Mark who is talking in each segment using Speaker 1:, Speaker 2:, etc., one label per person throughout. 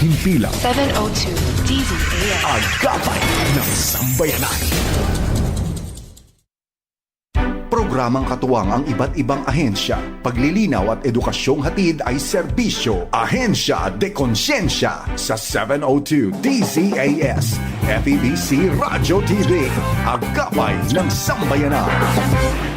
Speaker 1: himpilang
Speaker 2: 702 DZAM.
Speaker 1: agapay ng sambayanan. Programang katuwang ang iba't ibang ahensya. Paglilinaw at edukasyong hatid ay serbisyo. Ahensya de Konsyensya sa 702 DZAS. FEBC Radio TV. Agapay ng sambayanan.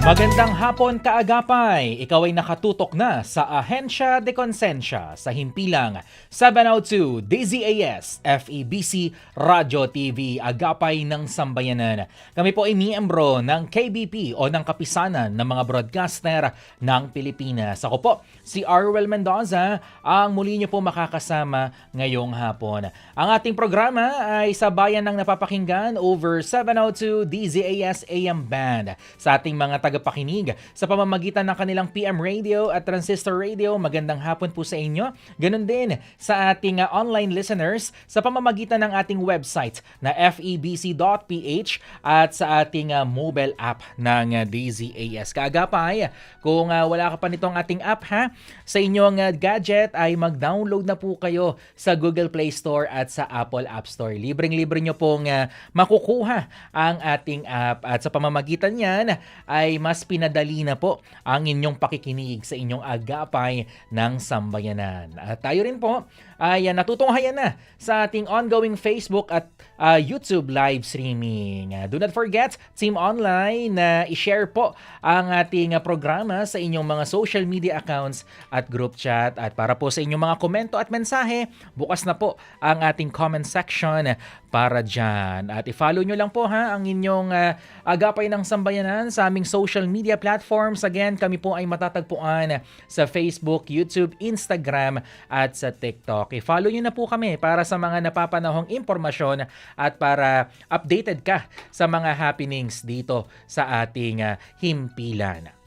Speaker 3: Magandang hapon kaagapay! Ikaw ay nakatutok na sa Ahensya de Consensya sa himpilang 702 DZAS FEBC Radio TV Agapay ng Sambayanan. Kami po ay miyembro ng KBP o ng Kapisanan ng mga broadcaster ng Pilipinas. Ako po, si Arwel Mendoza, ang muli niyo po makakasama ngayong hapon. Ang ating programa ay sa bayan ng napapakinggan over 702 DZAS AM Band sa ating mga tagapakinig sa pamamagitan ng kanilang PM radio at transistor radio. Magandang hapon po sa inyo. Ganon din sa ating uh, online listeners sa pamamagitan ng ating website na febc.ph at sa ating uh, mobile app ng uh, DZAS. Kaagapay, kung uh, wala ka pa nitong ating app ha, sa inyong gadget ay mag-download na po kayo sa Google Play Store at sa Apple App Store. Libreng-libre nyo pong uh, makukuha ang ating app at sa pamamagitan niyan ay mas pinadali na po ang inyong pakikinig sa inyong agapay ng sambayanan. At tayo rin po ay uh, natutunghayan na sa ating ongoing Facebook at uh, YouTube live streaming. Uh, do not forget, Team Online, na i-share po ang ating uh, programa sa inyong mga social media accounts at group chat. At para po sa inyong mga komento at mensahe, bukas na po ang ating comment section para dyan. At i-follow nyo lang po ha ang inyong uh, agapay ng sambayanan sa aming social media platforms. Again, kami po ay matatagpuan sa Facebook, YouTube, Instagram at sa TikTok. I-follow nyo na po kami para sa mga napapanahong impormasyon at para updated ka sa mga happenings dito sa ating uh, himpilan.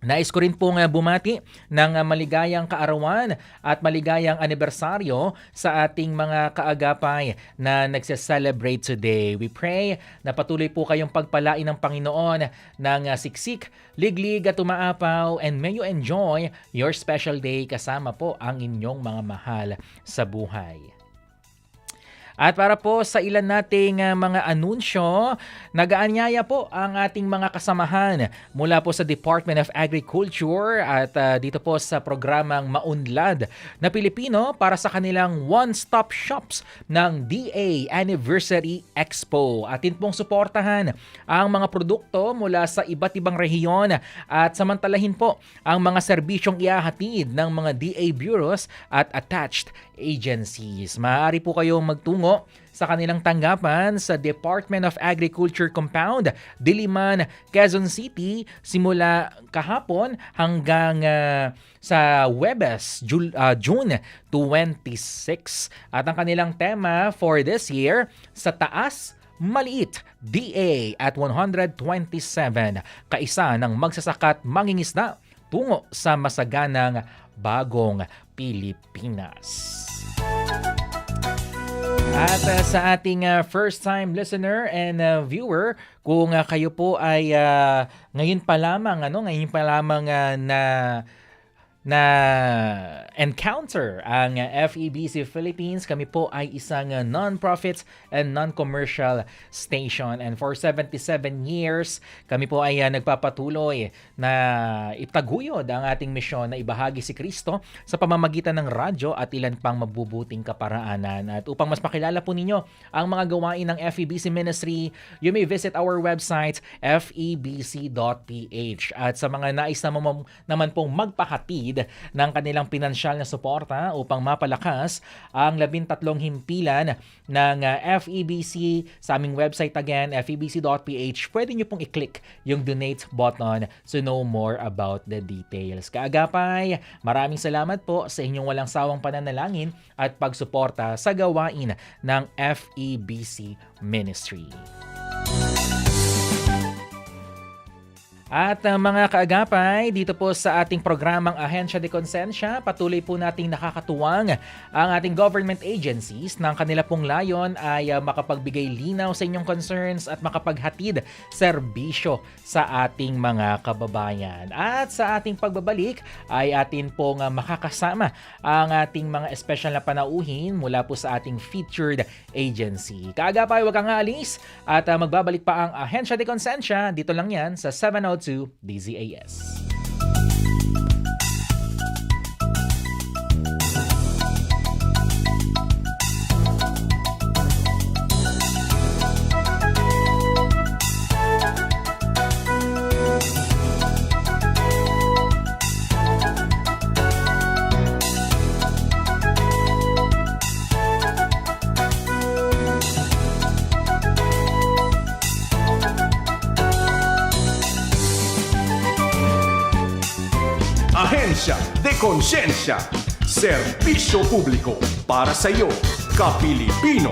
Speaker 3: Nais ko rin pong uh, bumati ng uh, maligayang kaarawan at maligayang anibersaryo sa ating mga kaagapay na nagse-celebrate today. We pray na patuloy po kayong pagpalain ng Panginoon ng uh, siksik, liglig at umaapaw and may you enjoy your special day kasama po ang inyong mga mahal sa buhay. At para po sa ilan nating uh, mga anunsyo, nagaanyaya po ang ating mga kasamahan mula po sa Department of Agriculture at uh, dito po sa programang Maunlad na Pilipino para sa kanilang one-stop shops ng DA Anniversary Expo. Atin pong suportahan ang mga produkto mula sa iba't ibang rehiyon at samantalahin po ang mga serbisyong iahatid ng mga DA bureaus at attached agencies. Maaari po kayong magtungo sa kanilang tanggapan sa Department of Agriculture Compound, Diliman, Quezon City simula kahapon hanggang uh, sa Webes, Jul- uh, June 26. At ang kanilang tema for this year, sa taas, maliit, DA at 127, kaisa ng magsasakat mangingisda tungo sa masaganang bagong Pilipinas. At uh, sa ating uh, first-time listener and uh, viewer, kung uh, kayo po ay uh, ngayon pa lamang ano, ngayon pa lamang uh, na na encounter ang FEBC Philippines. Kami po ay isang non-profit and non-commercial station. And for 77 years, kami po ay uh, nagpapatuloy na itaguyod ang ating misyon na ibahagi si Kristo sa pamamagitan ng radyo at ilan pang mabubuting kaparaanan. At upang mas makilala po ninyo ang mga gawain ng FEBC Ministry, you may visit our website febc.ph. At sa mga nais naman, naman pong magpahatid ng kanilang pinansyal na suporta upang mapalakas ang labintatlong himpilan ng uh, FEBC sa aming website again, febc.ph. Pwede nyo pong i-click yung donate button to know more about the details. Kaagapay, maraming salamat po sa inyong walang sawang pananalangin at pagsuporta sa gawain ng FEBC Ministry. At uh, mga kaagapay, dito po sa ating programang Ahensya de Consensya, patuloy po nating nakakatuwang ang ating government agencies ng kanila pong layon ay uh, makapagbigay linaw sa inyong concerns at makapaghatid serbisyo sa ating mga kababayan. At sa ating pagbabalik ay atin pong uh, makakasama ang ating mga espesyal na panauhin mula po sa ating featured agency. Kaagapay, huwag kang alis at uh, magbabalik pa ang Ahensya de Consensya. Dito lang yan sa 702 DZAS.
Speaker 1: Konsensya. Serbisyo publiko para sa iyo, Kapilipino.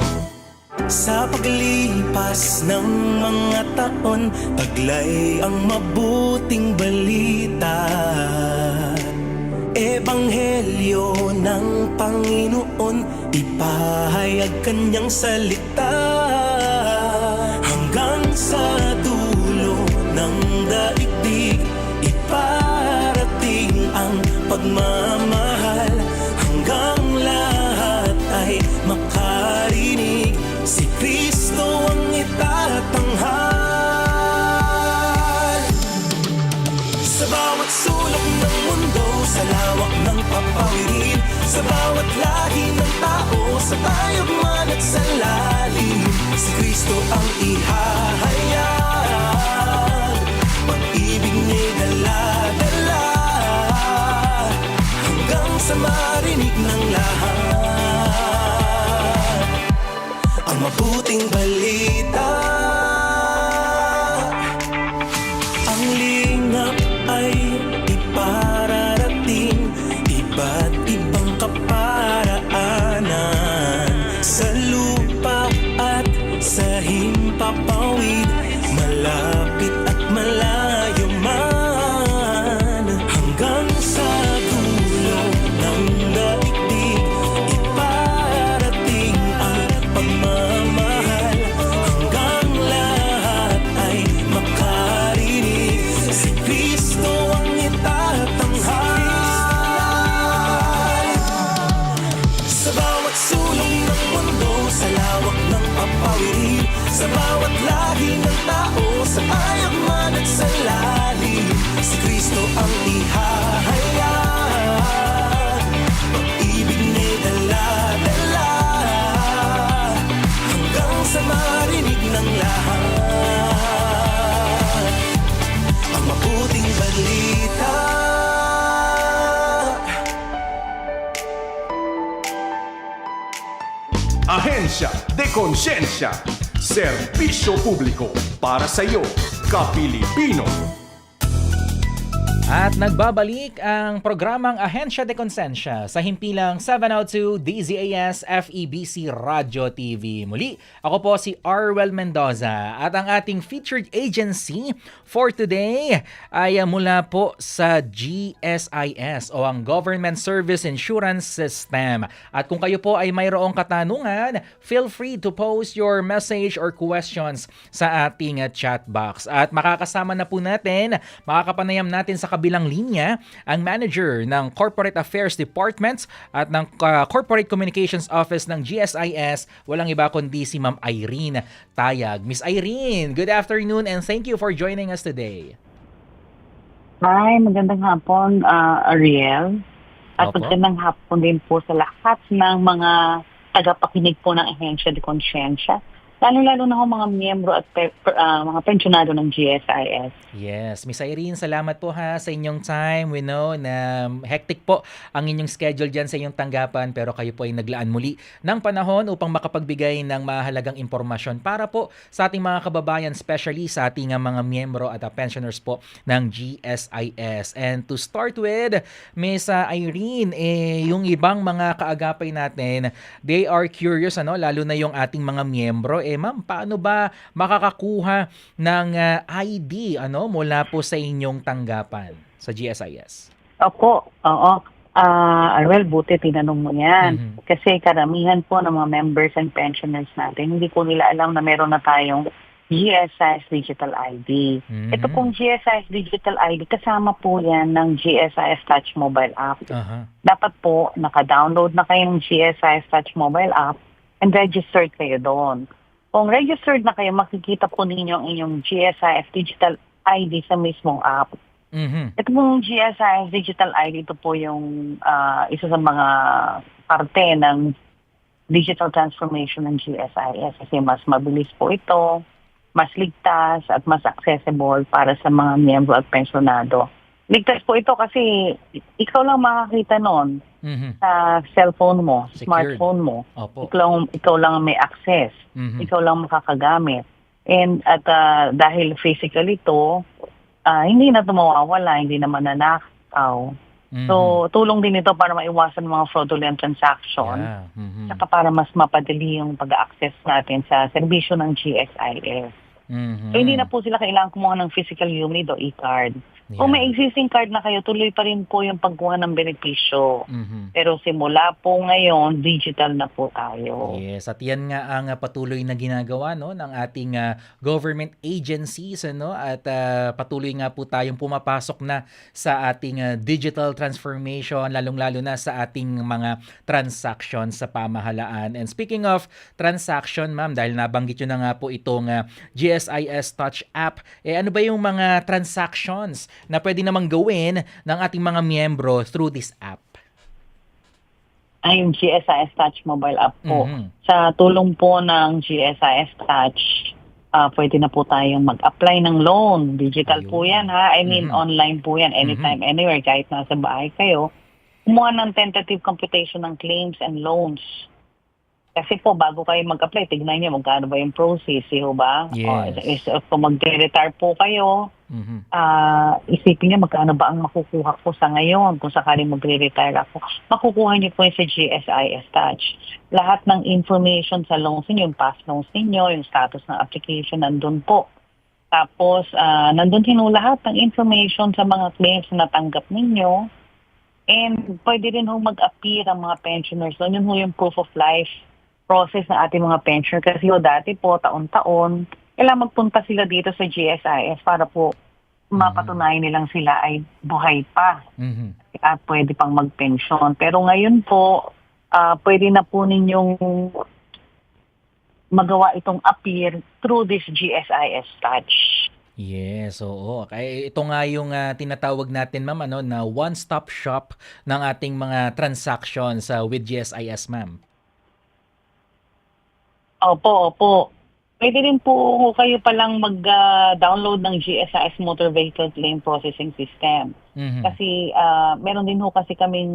Speaker 4: Sa paglipas ng mga taon Taglay ang mabuting balita Ebanghelyo ng Panginoon Ipahayag kanyang salita Hanggang sa dulo ng daigdig Iparating ang pagmamahal Sa tayog man at sa lalim Si Kristo ang ihahayag. Pag-ibig niya'y dala-dala Hanggang sa marinig ng lahat. Ang mabuting balita sa himpapawid Malapit at malayo
Speaker 1: Ahensya de Konsensya. Serbisyo publiko para sa iyo, Kapilipino.
Speaker 3: At nagbabalik ang programang Ahensya de Consensya sa himpilang 702 DZAS FEBC Radio TV. Muli, ako po si Arwel Mendoza at ang ating featured agency for today ay mula po sa GSIS o ang Government Service Insurance System. At kung kayo po ay mayroong katanungan, feel free to post your message or questions sa ating chat box. At makakasama na po natin, makakapanayam natin sa kabilang linya ang manager ng Corporate Affairs Department at ng uh, Corporate Communications Office ng GSIS, walang iba kundi si Ma'am Irene Tayag. Miss Irene, good afternoon and thank you for joining us today.
Speaker 5: Hi, magandang hapon, ah, Ariel. At
Speaker 3: Opo.
Speaker 5: magandang hapon din po sa lahat ng mga tagapakinig po ng Ahensya de Conscientia. Lalo-lalo na mga miyembro at pe- ah, mga pensyonado ng GSIS.
Speaker 3: Yes, Miss Irene, salamat po ha sa inyong time. We know na hectic po ang inyong schedule dyan sa inyong tanggapan pero kayo po ay naglaan muli ng panahon upang makapagbigay ng mahalagang impormasyon para po sa ating mga kababayan, especially sa ating ah, mga miyembro at ah, pensioners po ng GSIS. And to start with, Miss Irene, eh, yung ibang mga kaagapay natin, they are curious, ano, lalo na yung ating mga miyembro, eh ma'am, paano ba makakakuha ng ah, ID ano mula po sa inyong tanggapan sa GSIS?
Speaker 5: Opo, oo. Ah, well, buti tinanong mo yan.
Speaker 3: Mhm.
Speaker 5: Kasi karamihan po ng mga members and pensioners natin, hindi po nila alam na meron na tayong GSIS Digital ID.
Speaker 3: Mhm.
Speaker 5: Ito pong GSIS Digital ID, kasama po yan ng GSIS Touch Mobile App.
Speaker 3: Aha.
Speaker 5: Dapat po, naka-download na kayo ng GSIS Touch Mobile App and registered kayo doon. Kung registered na kayo, makikita po ninyo ang inyong GSIS Digital ID sa mismong app.
Speaker 3: Mhm.
Speaker 5: Ito pong GSIS Digital ID, ito po yung ah, isa sa mga parte ng digital transformation ng GSIS kasi mas mabilis po ito, mas ligtas at mas accessible para sa mga miyembro at pensionado. Ligtas po ito kasi ikaw lang makakita noon
Speaker 3: Mhm.
Speaker 5: sa cellphone mo,
Speaker 3: Secured.
Speaker 5: smartphone mo.
Speaker 3: Opo.
Speaker 5: Ikaw lang, ikaw lang ang may access
Speaker 3: Mhm.
Speaker 5: ikaw lang makakagamit. And at ah, dahil physical ito, ah, hindi na ito mawawala, hindi naman nanakaw.
Speaker 3: Mhm.
Speaker 5: So, tulong din ito para maiwasan mga fraudulent transaction.
Speaker 3: Yeah. Mhm.
Speaker 5: Saka para mas mapadali yung pag-access natin sa serbisyo ng GSIS.
Speaker 3: Mhm.
Speaker 5: So, hindi na po sila kailangan kumuha ng physical unit o e-card. Kung may
Speaker 3: Yeah.
Speaker 5: existing card na kayo, tuloy pa rin po yung pagkuha ng benepisyo.
Speaker 3: Mhm.
Speaker 5: Pero simula po ngayon, digital na po tayo.
Speaker 3: Yes, at yan nga ang uh, patuloy na ginagawa no ng ating uh, government agencies ano at uh, patuloy nga po tayong pumapasok na sa ating uh, digital transformation lalong-lalo na sa ating mga transaction sa pamahalaan. And speaking of transaction, ma'am, dahil nabanggit nyo na nga po itong uh, GSIS Touch app, eh ano ba yung mga transactions na pwede namang gawin ng ating mga miyembro through this app?
Speaker 5: ay yung GSIS Touch mobile app po.
Speaker 3: Mhm.
Speaker 5: Sa tulong po ng GSIS Touch, ah pwede na po tayong mag-apply ng loan. Digital po
Speaker 3: Ayun.
Speaker 5: yan ha. I mean,
Speaker 3: Mhm.
Speaker 5: online po yan. Anytime, anywhere, kahit nasa bahay kayo. Kumuha ng tentative computation ng claims and loans. Kasi po, bago kayo mag-apply, tignan niyo magkano ba yung process, ho ba?
Speaker 3: Yes.
Speaker 5: O, is, kung mag-retire po kayo,
Speaker 3: Mhm.
Speaker 5: ah isipin niyo magkano ba ang makukuha ko sa ngayon kung sakaling magre-retire ako. Makukuha niyo po yun sa GSIS Touch. Lahat ng information sa loans ninyo, yung past loans ninyo, yung status ng application, nandun po. Tapos, ah nandun din lahat ng information sa mga claims na natanggap ninyo. And pwede rin ho mag-appear ang mga pensioners. doon. yun ho yung proof of life process ng ating mga pensioner. Kasi ho dati po, taon-taon, kailangan magpunta sila dito sa GSIS para po mapatunayan nilang sila ay buhay pa
Speaker 3: Mhm.
Speaker 5: at pwede pang magpensyon. Pero ngayon po, ah pwede na po ninyong magawa itong appear through this GSIS Touch.
Speaker 3: Yes, oo. Kaya ito nga yung ah, tinatawag natin ma'am ano na one-stop shop ng ating mga transactions sa with GSIS ma'am.
Speaker 5: Opo, opo. Pwede rin po kayo palang mag-download ng GSIS Motor Vehicle Claim Processing System.
Speaker 3: Mhm.
Speaker 5: Kasi ah, meron din ho kasi kaming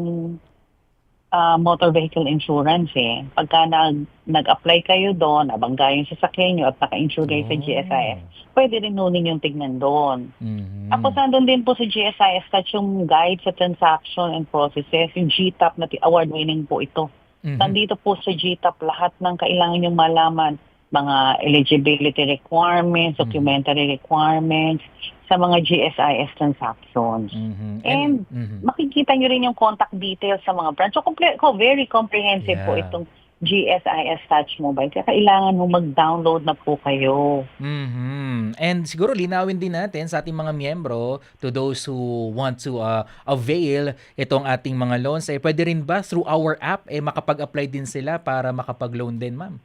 Speaker 5: ah, motor vehicle insurance eh. Pagka nag, nag-apply kayo doon, nabangga yung sasakyan nyo at naka-insure kayo sa
Speaker 3: Oh.
Speaker 5: GSIS, pwede rin ho ninyong tignan doon.
Speaker 3: Mhm.
Speaker 5: Tapos nandun din po sa GSIS touch yung guide sa transaction and processes, yung GTAP na ti- award-winning po ito.
Speaker 3: Mhm.
Speaker 5: Nandito po sa GTAP lahat ng kailangan yung malaman, mga eligibility requirements, documentary requirements, sa mga GSIS transactions.
Speaker 3: Mhm.
Speaker 5: And
Speaker 3: mhm.
Speaker 5: makikita nyo rin yung contact details sa mga branch. So, ko, very comprehensive po
Speaker 3: Yeah.
Speaker 5: itong GSIS Touch Mobile. Kaya kailangan mo mag-download na po kayo.
Speaker 3: Mhm. And siguro linawin din natin sa ating mga miyembro to those who want to uh, avail itong ating mga loans eh pwede rin ba through our app eh makapag-apply din sila para makapag-loan din ma'am?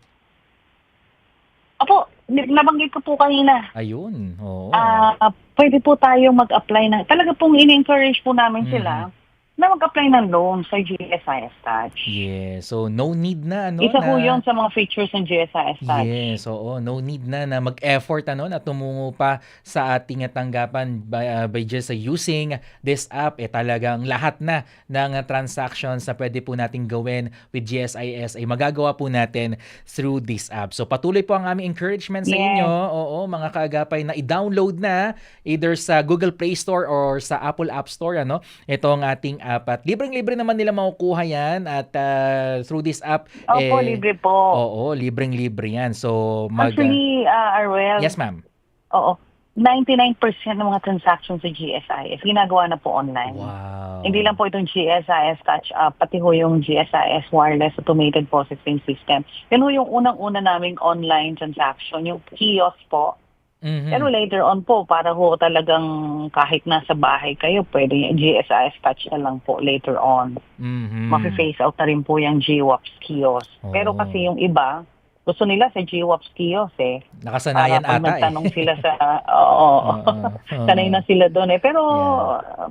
Speaker 5: Opo, nabanggit ko po kanina.
Speaker 3: Ayun. Oo.
Speaker 5: Ah, pwede po tayong mag-apply ng, talaga pong in-encourage po namin
Speaker 3: Mhm.
Speaker 5: sila na mag-apply ng loan sa GSIS Touch.
Speaker 3: yes. So no need na ano
Speaker 5: Isa
Speaker 3: na
Speaker 5: po yun sa mga features ng GSIS Touch.
Speaker 3: Yes, oo. No need na na mag-effort ano na tumungo pa sa ating tanggapan by, uh, by just uh, using this app. Eh talagang lahat na ng uh, transactions na pwede po nating gawin with GSIS ay magagawa po natin through this app. So patuloy po ang aming encouragement sa
Speaker 5: Yes.
Speaker 3: inyo. Oo, mga kaagapay na i-download na either sa Google Play Store or sa Apple App Store ano itong ating app at libreng-libre naman nila makukuha yan at ah, through this app
Speaker 5: Opo,
Speaker 3: eh,
Speaker 5: libre po.
Speaker 3: Oo, libreng-libre yan. So mag
Speaker 5: Actually, uh, Arwel,
Speaker 3: Yes, ma'am.
Speaker 5: oo, 99% ng mga transactions sa GSIS, ginagawa na po online.
Speaker 3: Wow.
Speaker 5: Hindi lang po itong GSIS Touch Up, pati ho yung GSIS Wireless Automated Processing System. Yan ho yung unang-una naming online transaction, yung kiosk po.
Speaker 3: Mhm.
Speaker 5: Pero later on po, para ho talagang kahit nasa bahay kayo, pwede yung GSIS Touch na lang po later on.
Speaker 3: Mhm.
Speaker 5: Mafe-phase out na rin po yung GWAPS kiosk. Pero
Speaker 3: Oo.
Speaker 5: kasi yung iba, gusto nila sa GWAPS kiosk eh.
Speaker 3: Nakasanayan
Speaker 5: Para
Speaker 3: ata eh.
Speaker 5: sila sa, oo,
Speaker 3: oo.
Speaker 5: sanay na sila doon eh. Pero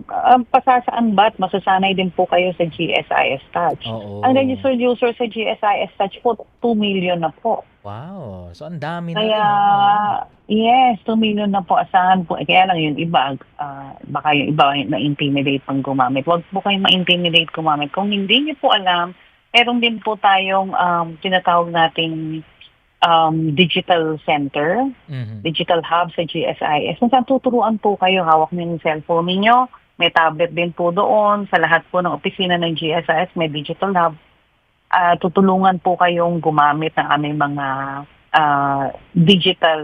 Speaker 5: ang pasasaan ba't masasanay din po kayo sa GSIS Touch.
Speaker 3: Oo.
Speaker 5: Ang registered user sa GSIS Touch po, 2 million na po.
Speaker 3: Wow. So ang dami na
Speaker 5: Kaya,
Speaker 3: rin.
Speaker 5: yes, 2 million na po asahan po. Eh, Kaya lang yung iba, ah, baka yung iba na-intimidate pang gumamit. Huwag po kayong ma-intimidate gumamit. Kung hindi niyo po alam, meron din po tayong um, tinatawag nating um, digital center,
Speaker 3: Mhm.
Speaker 5: digital hub sa GSIS. Kung saan tuturuan po kayo, hawak niyo yung cellphone ninyo, may tablet din po doon. Sa lahat po ng opisina ng GSIS, may digital hub. Ah, tutulungan po kayong gumamit ng aming mga ah, digital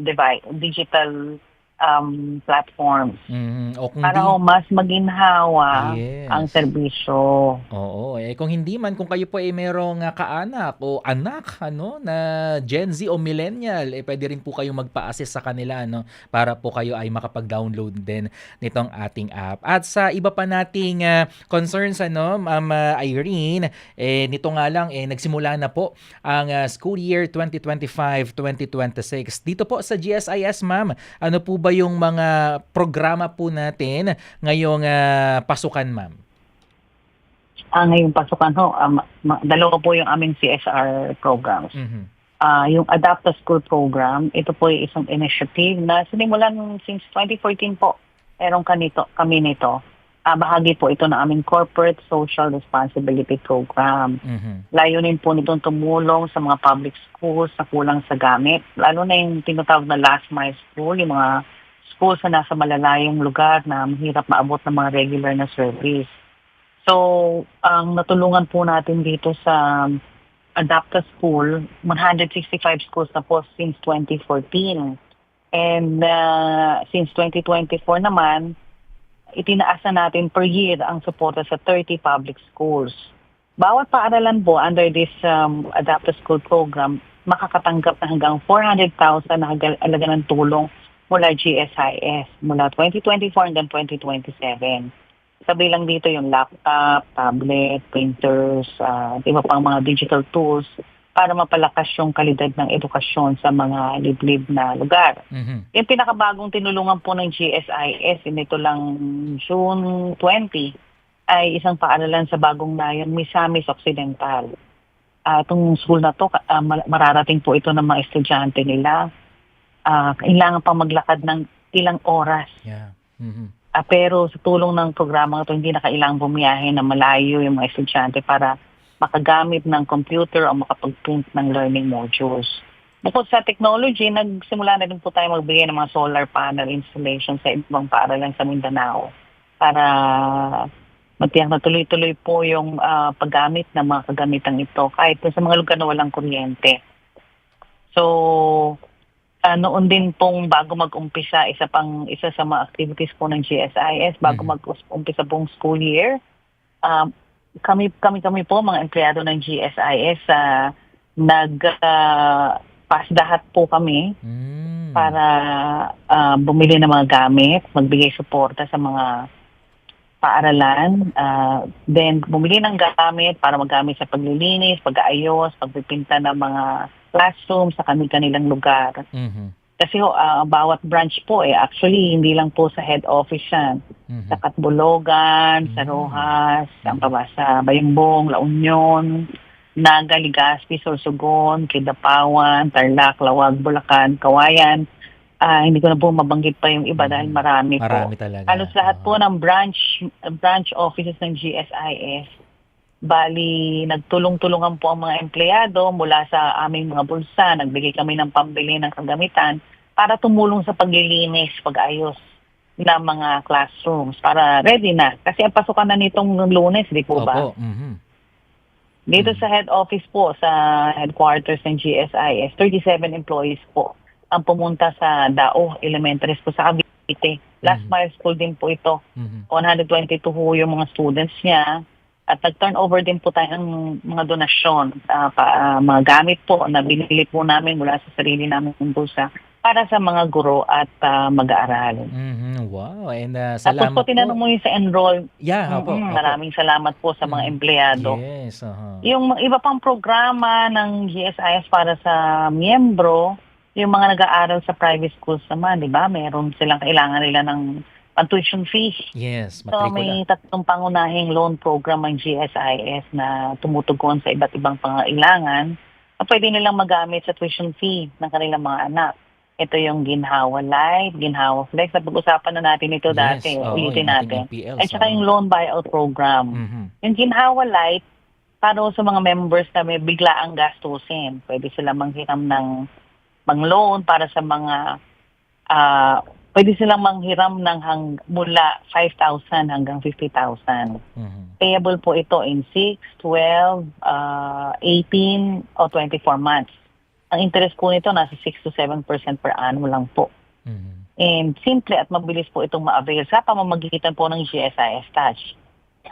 Speaker 5: device, digital um, platforms
Speaker 3: Mhm. O kung
Speaker 5: para
Speaker 3: di-
Speaker 5: ho mas maginhawa
Speaker 3: Yes.
Speaker 5: ang serbisyo.
Speaker 3: Oo, eh kung hindi man kung kayo po ay merong ah, kaanak o anak ano na Gen Z o millennial, eh pwede rin po kayong magpa-assist sa kanila no para po kayo ay makapag-download din nitong ating app. At sa iba pa nating ah, concerns ano, Ma'am ah, Irene, eh nito nga lang eh nagsimula na po ang ah, school year 2025-2026. Dito po sa GSIS, Ma'am, ano po ba yung mga programa po natin ngayong ah, pasukan, Ma'am?
Speaker 5: Ah, ngayong pasukan ho, ma- dalawa po yung aming CSR programs.
Speaker 3: Mhm.
Speaker 5: Ah, yung Adapt to School program, ito po yung isang initiative na sinimulan since 2014 po. Meron kanito, kami nito. Ah, bahagi po ito ng aming Corporate Social Responsibility Program.
Speaker 3: Mhm.
Speaker 5: Layunin po nitong tumulong sa mga public schools na kulang sa gamit. Lalo na yung tinatawag na last mile school, yung mga schools na nasa malalayong lugar na mahirap maabot ng mga regular na service. So, ang natulungan po natin dito sa Adapta School, 165 schools na po since 2014. And uh, since 2024 naman, itinaas na natin per year ang suporta sa 30 public schools. Bawat paaralan po under this um, Adapta School program, makakatanggap na hanggang 400,000 na halaga ng tulong mula GSIS mula 2024 hanggang 2027. Sabi lang dito yung laptop, tablet, printers, uh, iba pang mga digital tools para mapalakas yung kalidad ng edukasyon sa mga liblib na lugar.
Speaker 3: Mhm.
Speaker 5: Yung pinakabagong tinulungan po ng GSIS, nito lang June 20, ay isang paaralan sa bagong nayon, Misamis Occidental. Ah, itong school na to, mal- mararating po ito ng mga estudyante nila. Ah, kailangan pa maglakad ng ilang oras.
Speaker 3: Yeah. Mhm.
Speaker 5: Ah, pero sa tulong ng programa ito, hindi na kailangang bumiyahe na malayo yung mga estudyante para makagamit ng computer o makapag-print ng learning modules. Bukod sa technology, nagsimula na rin po tayo magbigay ng mga solar panel installation sa ibang paaralan sa Mindanao para matiyak na tuloy-tuloy po yung ah, paggamit ng mga kagamitan ito kahit sa mga lugar na walang kuryente. So, ah, noon din pong bago mag-umpisa, isa pang isa sa mga activities po ng GSIS, bago
Speaker 3: Mhm.
Speaker 5: mag-umpisa pong school year, um, kami kami kami po mga empleyado ng GSIS sa nag ah, pasdahat po kami
Speaker 3: Mm.
Speaker 5: para ah, bumili ng mga gamit, magbigay suporta sa mga paaralan, ah, then bumili ng gamit para magamit sa paglilinis, pag-aayos, pagpipinta ng mga classroom sa kanilang lugar.
Speaker 3: Mhm.
Speaker 5: Kasi ho, ah, bawat branch po eh, actually hindi lang po sa head office yan.
Speaker 3: Mhm.
Speaker 5: Sa Katbologan, sa
Speaker 3: Mm.
Speaker 5: Rojas, ang pa ba, sa Bayambong, La Union, Naga, Legazpi, Sorsogon, Kidapawan, Tarlac, Lawag, Bulacan, Kawayan. Ah, hindi ko na po mabanggit pa yung iba dahil marami,
Speaker 3: Mm. Marami
Speaker 5: po.
Speaker 3: talaga.
Speaker 5: Halos lahat po ng branch branch offices ng GSIS. Bali, nagtulong-tulungan po ang mga empleyado mula sa aming mga bulsa. Nagbigay kami ng pambili ng kagamitan para tumulong sa paglilinis, pag-ayos na mga classrooms para ready na. Kasi ang pasukan na nitong lunes, di po ba?
Speaker 3: Opo. mhm.
Speaker 5: Dito sa head office po, sa headquarters ng GSIS, 37 employees po ang pumunta sa DAO Elementary School sa Cavite. Last
Speaker 3: Mhm.
Speaker 5: mile school din po ito.
Speaker 3: Mhm.
Speaker 5: 122 ho yung mga students niya. At nag-turnover din po tayo ng mga donasyon, ah, pa, ah, mga gamit po na binili po namin mula sa sarili namin ng bulsa para sa mga guro at ah, mag-aaral.
Speaker 3: Mhm. Wow. And uh,
Speaker 5: Tapos
Speaker 3: salamat
Speaker 5: po tinanong mo yung sa enroll,
Speaker 3: Yeah, opo.
Speaker 5: Mm,
Speaker 3: opo.
Speaker 5: maraming salamat po sa mga
Speaker 3: Mm.
Speaker 5: empleyado.
Speaker 3: Yes. aha.
Speaker 5: Yung iba pang programa ng GSIS para sa miyembro, yung mga nag-aaral sa private schools naman, di ba? Meron silang kailangan nila ng tuition fee.
Speaker 3: Yes,
Speaker 5: So
Speaker 3: matrikula.
Speaker 5: may tatlong pangunahing loan program ng GSIS na tumutugon sa iba't ibang pangailangan na pwede nilang magamit sa tuition fee ng kanilang mga anak. Ito yung Ginhawa Light, Ginhawa Flex. Napag-usapan na natin ito
Speaker 3: Yes,
Speaker 5: dati.
Speaker 3: oo,
Speaker 5: Ulitin natin. At saka yung loan buyout program.
Speaker 3: Mhm.
Speaker 5: Yung Ginhawa Light, para sa mga members na may bigla ang gastusin. Pwede sila manghiram ng mang-loan para sa mga ah pwede silang manghiram ng hang, mula 5,000 hanggang 50,000.
Speaker 3: Mhm.
Speaker 5: Payable po ito in 6, 12, ah, 18 o 24 months. Ang interest po nito nasa 6 to 7% per annum lang po.
Speaker 3: Mhm.
Speaker 5: And simple at mabilis po itong ma-avail sa pamamagitan po ng GSIS Touch.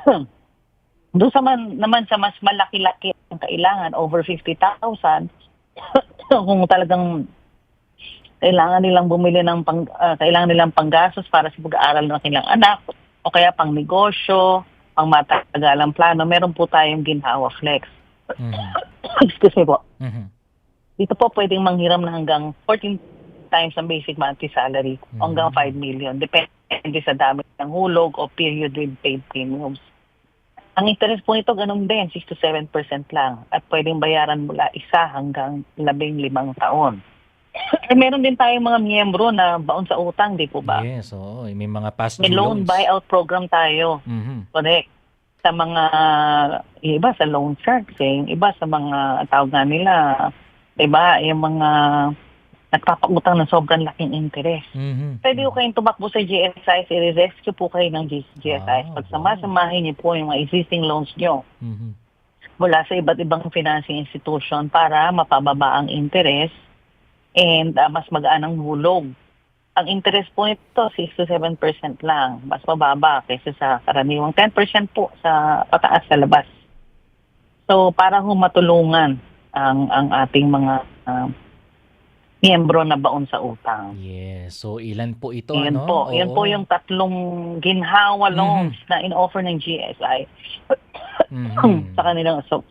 Speaker 5: Doon sa man, naman sa mas malaki-laki ang kailangan, over 50,000, kung talagang kailangan nilang bumili ng pang, ah, kailangan nilang panggastos para sa pag-aaral ng kanilang anak o kaya pang negosyo, pang matagalang plano, meron po tayong ginhawa flex.
Speaker 3: Mhm.
Speaker 5: Excuse me po.
Speaker 3: Mhm.
Speaker 5: Dito po pwedeng manghiram na hanggang 14 times ang basic monthly salary
Speaker 3: Mhm.
Speaker 5: hanggang 5 million. Depende sa dami ng hulog o period with paid premiums. Ang interest po nito ganun din, 6 to 7% lang at pwedeng bayaran mula isa hanggang 15 taon. Eh, meron din tayong mga miyembro na baon sa utang, di po ba?
Speaker 3: Yes, oo. May mga past
Speaker 5: May
Speaker 3: due
Speaker 5: loan
Speaker 3: loans.
Speaker 5: buyout program tayo.
Speaker 3: Mhm.
Speaker 5: Correct. Sa mga, iba sa loan sharks eh, iba sa mga tawag nga nila, iba yung mga nagpapautang ng sobrang laking interest.
Speaker 3: Mhm.
Speaker 5: Pwede ko kayong tumakbo sa GSIS, i-rescue po kayo ng GSIS.
Speaker 3: Ah,
Speaker 5: Pag samasamahin niyo po yung mga existing loans niyo
Speaker 3: Mhm.
Speaker 5: mula sa iba't ibang financing institution para mapababa ang interest and ah, mas magaan ang hulog. Ang interest po nito, 6 to 7% lang. Mas mababa kaysa sa karaniwang 10% po sa pataas sa labas. So, para ho matulungan ang, ang ating mga ah, miyembro na baon sa utang.
Speaker 3: Yes. So ilan po ito
Speaker 5: Yan
Speaker 3: ano?
Speaker 5: po. Yan po
Speaker 3: Oo.
Speaker 5: yung tatlong ginhawa loans
Speaker 3: Mhm.
Speaker 5: na in-offer ng GSI
Speaker 3: Mhm.
Speaker 5: sa kanilang so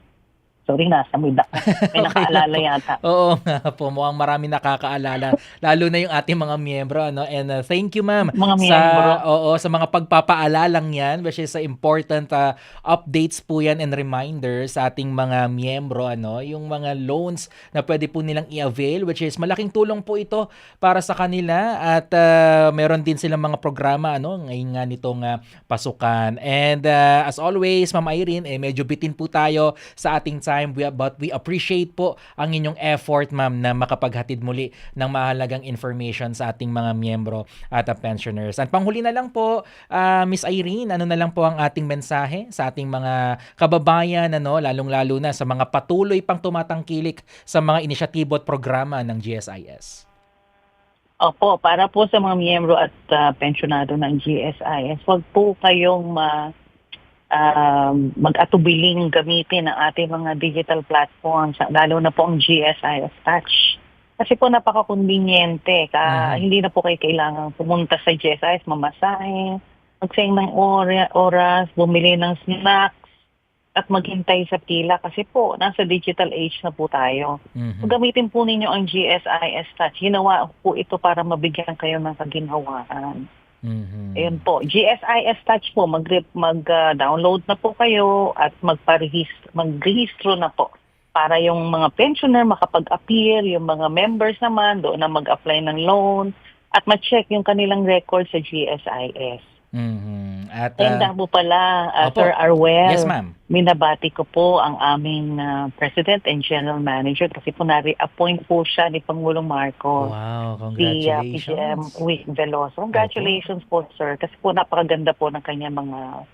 Speaker 5: sorry nasa may dak may nakaalala yata.
Speaker 3: Oo nga po, mukhang marami nakakaalala, lalo na yung ating mga miyembro. Ano? And uh, thank you ma'am
Speaker 5: Mga
Speaker 3: sa,
Speaker 5: miyembro.
Speaker 3: oo, sa mga pagpapaalalang yan, which is uh, important uh, updates po yan and reminders sa ating mga miyembro. Ano? Yung mga loans na pwede po nilang i-avail, which is malaking tulong po ito para sa kanila at uh, meron din silang mga programa ano, ngayon nga nitong uh, pasukan. And uh, as always, Ma'am Irene, eh, medyo bitin po tayo sa ating time we, but we appreciate po ang inyong effort ma'am na makapaghatid muli ng mahalagang information sa ating mga miyembro at uh, pensioners. At panghuli na lang po, uh, Miss Irene, ano na lang po ang ating mensahe sa ating mga kababayan, ano, lalong-lalo na sa mga patuloy pang tumatangkilik sa mga inisyatibo at programa ng GSIS.
Speaker 5: Opo, para po sa mga miyembro at ah, pensionado ng GSIS, wag po kayong ma um, mag-atubiling gamitin ang ating mga digital platforms, lalo na po ang GSIS Touch. Kasi po napaka-conveniente. Ka,
Speaker 3: Mhm.
Speaker 5: Hindi na po kayo kailangan pumunta sa GSIS, mamasahe, magsayang ng ora- oras, bumili ng snacks, at maghintay sa pila kasi po, nasa digital age na po tayo.
Speaker 3: Mhm.
Speaker 5: Kung gamitin po ninyo ang GSIS Touch, ginawa po ito para mabigyan kayo ng kaginhawaan.
Speaker 3: Mhm.
Speaker 5: Ayun po, GSIS Touch po, mag, mag-download na po kayo at magparehistro, mag-rehistro na po para yung mga pensioner makapag-appear, yung mga members naman doon na mag-apply ng loan at ma-check yung kanilang record sa GSIS.
Speaker 3: Mhm. At
Speaker 5: nga po pala, uh,
Speaker 3: Opo.
Speaker 5: Sir Arwel.
Speaker 3: yes ma'am.
Speaker 5: Minabati ko po ang aming uh, President and General Manager kasi po na-reappoint po siya ni Pangulong Marcos.
Speaker 3: Wow,
Speaker 5: Si uh, PGM
Speaker 3: congratulations.
Speaker 5: Wick Veloso. Congratulations po, sir. Kasi po napakaganda po ng kanya mga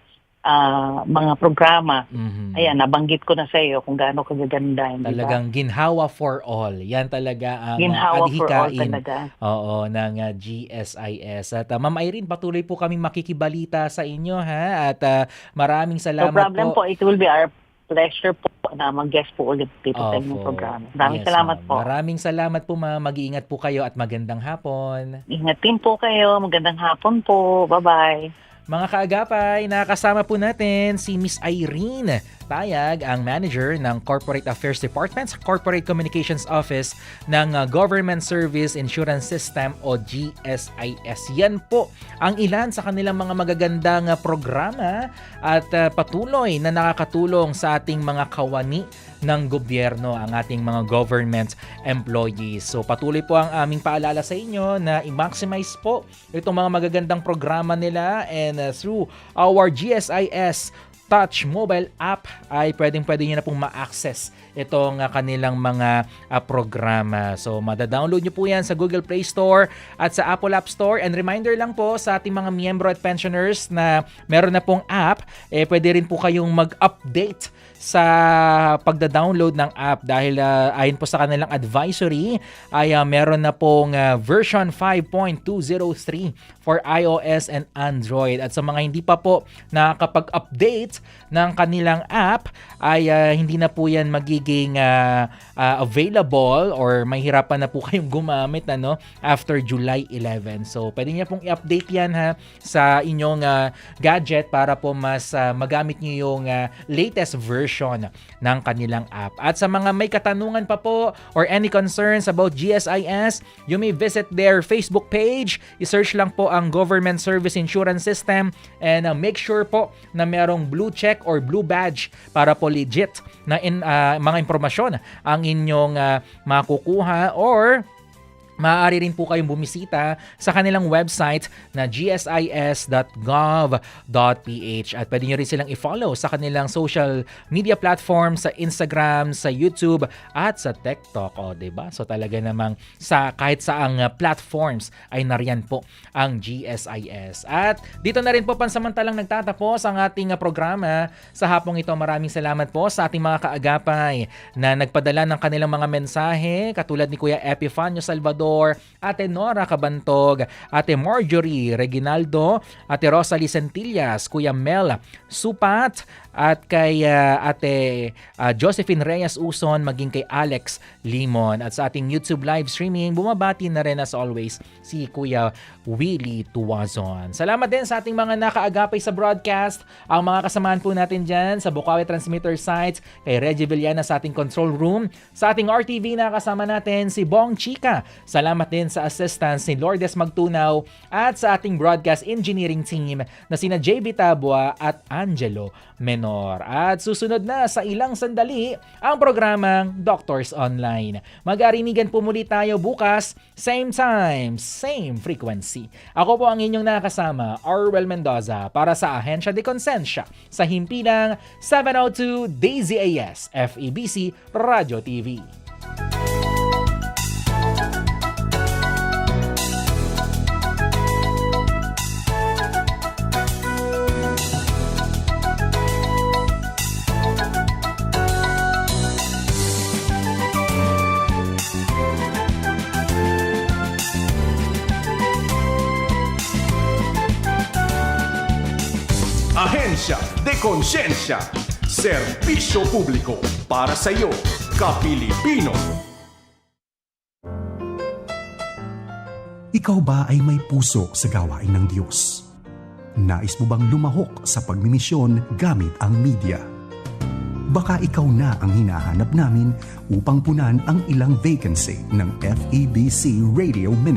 Speaker 5: ah, mga programa.
Speaker 3: Mhm.
Speaker 5: Ayan, nabanggit ko na sa iyo kung gaano kagaganda.
Speaker 3: Talagang ginhawa for all. Yan talaga ang
Speaker 5: Ginhawa
Speaker 3: uh,
Speaker 5: for all
Speaker 3: adhikain
Speaker 5: talaga.
Speaker 3: Oo, ng uh, GSIS. At uh, Ma'am Irene, patuloy po kami makikibalita sa inyo ha. At uh, maraming
Speaker 5: No
Speaker 3: salamat
Speaker 5: problem po. It will be our pleasure po na mag-guest po ulit dito sa inyong
Speaker 3: Opo.
Speaker 5: programa. Maraming
Speaker 3: Yes,
Speaker 5: salamat
Speaker 3: ma'am.
Speaker 5: po.
Speaker 3: Maraming salamat po ma'am. Mag-iingat po kayo at magandang hapon.
Speaker 5: Ingat din po kayo. Magandang hapon po. Bye-bye.
Speaker 3: Mga kaagapay, nakakasama po natin si Miss Irene Tayag, ang manager ng Corporate Affairs Department sa Corporate Communications Office ng uh, Government Service Insurance System o GSIS. Yan po ang ilan sa kanilang mga magagandang uh, programa at uh, patuloy na nakakatulong sa ating mga kawani ng gobyerno, ang ating mga government employees. So patuloy po ang aming paalala sa inyo na i-maximize po itong mga magagandang programa nila and uh, through our GSIS Touch mobile app ay pwedeng pwede nyo na pong ma-access itong uh, kanilang mga uh, programa. So madadownload nyo po yan sa Google Play Store at sa Apple App Store. And reminder lang po sa ating mga miyembro at pensioners na meron na pong app, eh pwede rin po kayong mag-update sa pagda-download ng app dahil uh, ayon po sa kanilang advisory ay uh, meron na pong uh, version 5.203 for iOS and Android at sa mga hindi pa po nakakapag-update ng kanilang app ay uh, hindi na po yan magiging uh, uh, available or mahirapan na po kayong gumamit ano after July 11. So pwede niya pong i-update yan ha sa inyong uh, gadget para po mas uh, magamit niyo yung uh, latest version ng kanilang app. At sa mga may katanungan pa po or any concerns about GSIS, you may visit their Facebook page. I-search lang po ang Government Service Insurance System and uh, make sure po na merong blue check or blue badge para po legit na in, uh, mga impormasyon ang inyong uh, makukuha or maaari rin po kayong bumisita sa kanilang website na gsis.gov.ph at pwede nyo rin silang i-follow sa kanilang social media platform sa Instagram, sa YouTube at sa TikTok. O, ba? So talaga namang sa kahit saang uh, platforms ay nariyan po ang GSIS. At dito na rin po pansamantalang nagtatapos ang ating uh, programa sa hapong ito. Maraming salamat po sa ating mga kaagapay na nagpadala ng kanilang mga mensahe katulad ni Kuya Epifanio Salvador Ate Nora Cabantog, Ate Marjorie Reginaldo, Ate Rosalie Centillas, Kuya Mel Supat, at kay uh, Ate uh, Josephine Reyes Uson, maging kay Alex Limon. At sa ating YouTube live streaming, bumabati na rin as always si Kuya Willie Tuwazon. Salamat din sa ating mga nakaagapay sa broadcast, ang mga kasamaan po natin dyan sa Bukawi Transmitter sites, kay Reggie Villana sa ating control room, sa ating RTV na kasama natin si Bong Chica. Salamat din sa assistance ni Lourdes Magtunaw at sa ating broadcast engineering team na sina JB Tabua at Angelo Menor. At susunod na sa ilang sandali ang programang Doctors Online. Mag-arinigan po muli tayo bukas, same time, same frequency. Ako po ang inyong nakasama, Orwell Mendoza, para sa Ahensya de Consensya sa himpilang 702 Daisy AS, FEBC Radio TV.
Speaker 1: Konsensya. Serbisyo publiko para sa iyo, Kapilipino.
Speaker 6: Ikaw ba ay may puso sa gawain ng Diyos? Nais mo bang lumahok sa pagmimisyon gamit ang media? Baka ikaw na ang hinahanap namin upang punan ang ilang vacancy ng FEBC Radio Ministry.